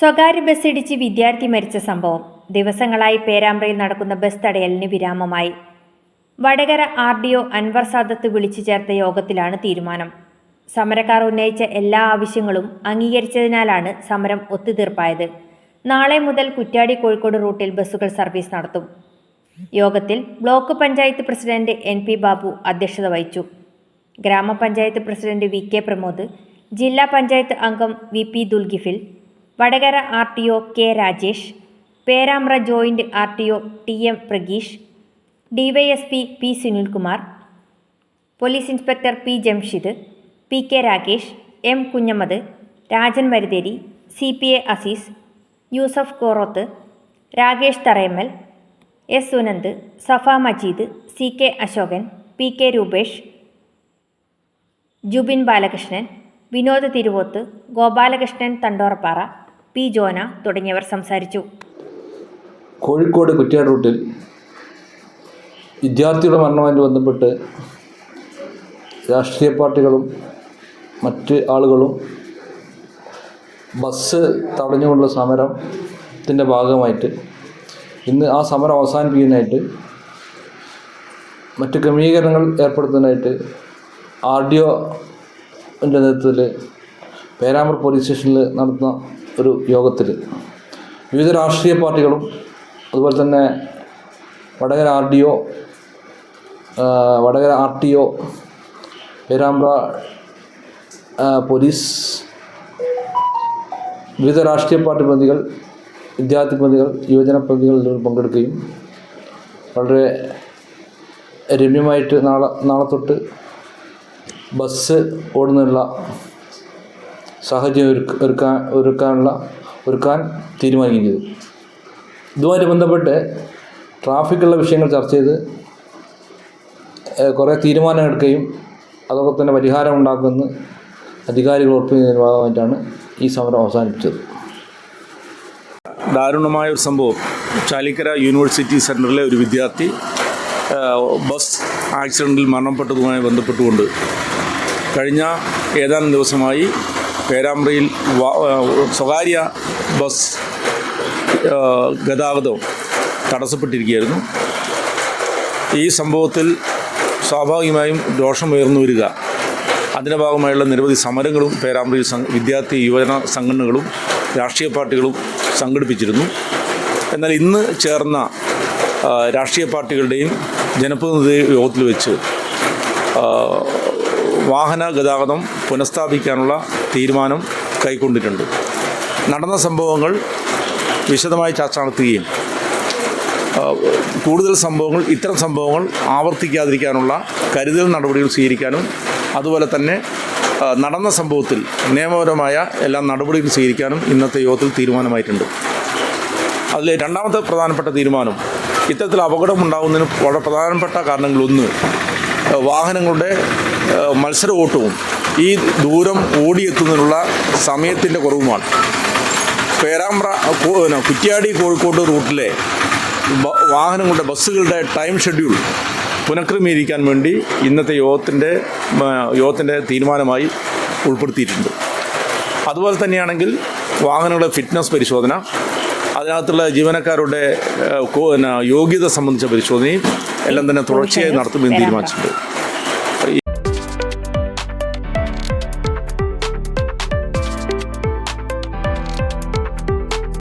സ്വകാര്യ ബസ് ഇടിച്ച് വിദ്യാർത്ഥി മരിച്ച സംഭവം. ദിവസങ്ങളായി പേരാമ്പ്രയിൽ നടക്കുന്ന ബസ് തടയലിന് വിരാമമായി. Vadakara R D O Anwar Sadath വിളിച്ചു ചേർത്ത യോഗത്തിലാണ് തീരുമാനം. സമരക്കാർ ഉന്നയിച്ച എല്ലാ ആവശ്യങ്ങളും അംഗീകരിച്ചതിനാലാണ് സമരം ഒത്തുതീർപ്പായത്. നാളെ മുതൽ കുറ്റ്യാടി കോഴിക്കോട് റൂട്ടിൽ ബസ്സുകൾ സർവീസ് നടത്തും. യോഗത്തിൽ block panchayat president N P Babu അധ്യക്ഷത വഹിച്ചു. ഗ്രാമപഞ്ചായത്ത് പ്രസിഡന്റ് വി കെ പ്രമോദ് ജില്ലാ പഞ്ചായത്ത് അംഗം V P Dulgifil Vadakara R T O K Rajesh Perambra joint R T O T M Prageesh DYSP P Sunilkumar police inspector P Jamshid P K Rakesh M Kunhammad Rajan Marutheri C P A Azeez Yusuf Koroth Rakesh Tharayammal S Sunand Safa Majeed C K Ashokan P K Rupesh Jubin Balakrishnan Vinod Thiruvoth Gopalakrishnan Thandorappara P Jona തുടങ്ങിയവർ സംസാരിച്ചു. കോഴിക്കോട് കുറ്റ്യാട് റൂട്ടിൽ വിദ്യാർത്ഥിയുടെ മരണവുമായി ബന്ധപ്പെട്ട് രാഷ്ട്രീയ പാർട്ടികളും മറ്റ് ആളുകളും ബസ് തടഞ്ഞുകൊണ്ടുള്ള സമരത്തിന്റെ ഭാഗമായിട്ട് ഇന്ന് ആ സമരം അവസാനിപ്പിക്കുന്നതിനായിട്ട് മറ്റ് ക്രമീകരണങ്ങൾ ഏർപ്പെടുത്തുന്നതിനായിട്ട് ആർ ഡി ഒന്റെ നേതൃത്വത്തിൽ പേരാമ്പ്ര പോലീസ് സ്റ്റേഷനിൽ നടത്തുന്ന ഒരു യോഗത്തിൽ വിവിധ രാഷ്ട്രീയ പാർട്ടികളും അതുപോലെ തന്നെ Vadakara R D O Vadakara R T O Perambra police വിവിധ രാഷ്ട്രീയ പാർട്ടി പ്രതികൾ വിദ്യാർത്ഥി പ്രതികൾ യുവജന പ്രതികൾ എന്നിവർ പങ്കെടുക്കുകയും വളരെ രമ്യമായിട്ട് നാളെ നാളെ തൊട്ട് ബസ് ഓടുന്നതിനുള്ള സാഹചര്യം ഒരുക്ക ഒരുക്കാൻ ഒരുക്കാനുള്ള ഒരുക്കാൻ തീരുമാനിക്കുകയും ചെയ്തു ഇതുമായിട്ട് ബന്ധപ്പെട്ട് ട്രാഫിക്കുള്ള വിഷയങ്ങൾ ചർച്ച ചെയ്ത് കുറേ തീരുമാനം എടുക്കുകയും അതൊക്കെ തന്നെ പരിഹാരം ഉണ്ടാക്കുമെന്ന് അധികാരികൾ ഉറപ്പിക്കുന്നതിന് ഭാഗമായിട്ടാണ് ഈ സമരം അവസാനിപ്പിച്ചത്. ദാരുണമായ ഒരു സംഭവം. ചാലിക്കര യൂണിവേഴ്സിറ്റി സെന്ററിലെ ഒരു വിദ്യാർത്ഥി ബസ് ആക്സിഡന്റിൽ മരണപ്പെട്ടതുമായി ബന്ധപ്പെട്ടുകൊണ്ട് കഴിഞ്ഞ ഏതാനും ദിവസമായി പേരാമ്പ്രയിൽ സ്വകാര്യ ബസ് ഗതാഗതം തടസ്സപ്പെട്ടിരിക്കുകയായിരുന്നു. ഈ സംഭവത്തിൽ സ്വാഭാവികമായും രോഷമുയർന്നു വരിക അതിന്റെ ഭാഗമായുള്ള നിരവധി സമരങ്ങളും പേരാമ്പ്രയിൽ വിദ്യാർത്ഥി യുവജന സംഘടനകളും രാഷ്ട്രീയ പാർട്ടികളും സംഘടിപ്പിച്ചിരുന്നു. എന്നാൽ ഇന്ന് ചേർന്ന രാഷ്ട്രീയ പാർട്ടികളുടെയും ജനപ്രതിനിധി യോഗത്തിൽ വെച്ച് വാഹന ഗതാഗതം പുനഃസ്ഥാപിക്കാനുള്ള തീരുമാനം കൈക്കൊണ്ടിട്ടുണ്ട്. നടന്ന സംഭവങ്ങൾ വിശദമായി ചർച്ച നടത്തുകയും കൂടുതൽ സംഭവങ്ങൾ ഇത്തരം സംഭവങ്ങൾ ആവർത്തിക്കാതിരിക്കാനുള്ള കരുതൽ നടപടികൾ സ്വീകരിക്കാനും അതുപോലെ തന്നെ നടന്ന സംഭവത്തിൽ നിയമപരമായ എല്ലാ നടപടികൾ സ്വീകരിക്കാനും ഇന്നത്തെ യോഗത്തിൽ തീരുമാനമായിട്ടുണ്ട്. അതിലെ രണ്ടാമത്തെ പ്രധാനപ്പെട്ട തീരുമാനം ഇത്തരത്തിൽ അപകടമുണ്ടാകുന്നതിന് വളരെ പ്രധാനപ്പെട്ട കാരണങ്ങളൊന്ന് വാഹനങ്ങളുടെ മത്സര ഓട്ടവും ഈ ദൂരം ഓടിയെത്തുന്നതിനുള്ള സമയത്തിന്റെ കുറവുമാണ്. പേരാമ്പ്ര കുറ്റ്യാടി കോഴിക്കോട് റൂട്ടിലെ വാഹനങ്ങളുടെ ബസ്സുകളുടെ ടൈം ഷെഡ്യൂൾ പുനഃക്രമീകരിക്കാൻ വേണ്ടി ഇന്നത്തെ യോഗത്തിന്റെ യോഗത്തിന്റെ തീരുമാനമായി ഉൾപ്പെടുത്തിയിട്ടുണ്ട്. അതുപോലെ തന്നെയാണെങ്കിൽ വാഹനങ്ങളുടെ ഫിറ്റ്നസ് പരിശോധന അതിനകത്തുള്ള ജീവനക്കാരുടെ യോഗ്യത സംബന്ധിച്ച പരിശോധനയും എല്ലാം തന്നെ തുടർച്ചയായി നടത്തുമെന്ന് തീരുമാനിച്ചിട്ടുണ്ട്.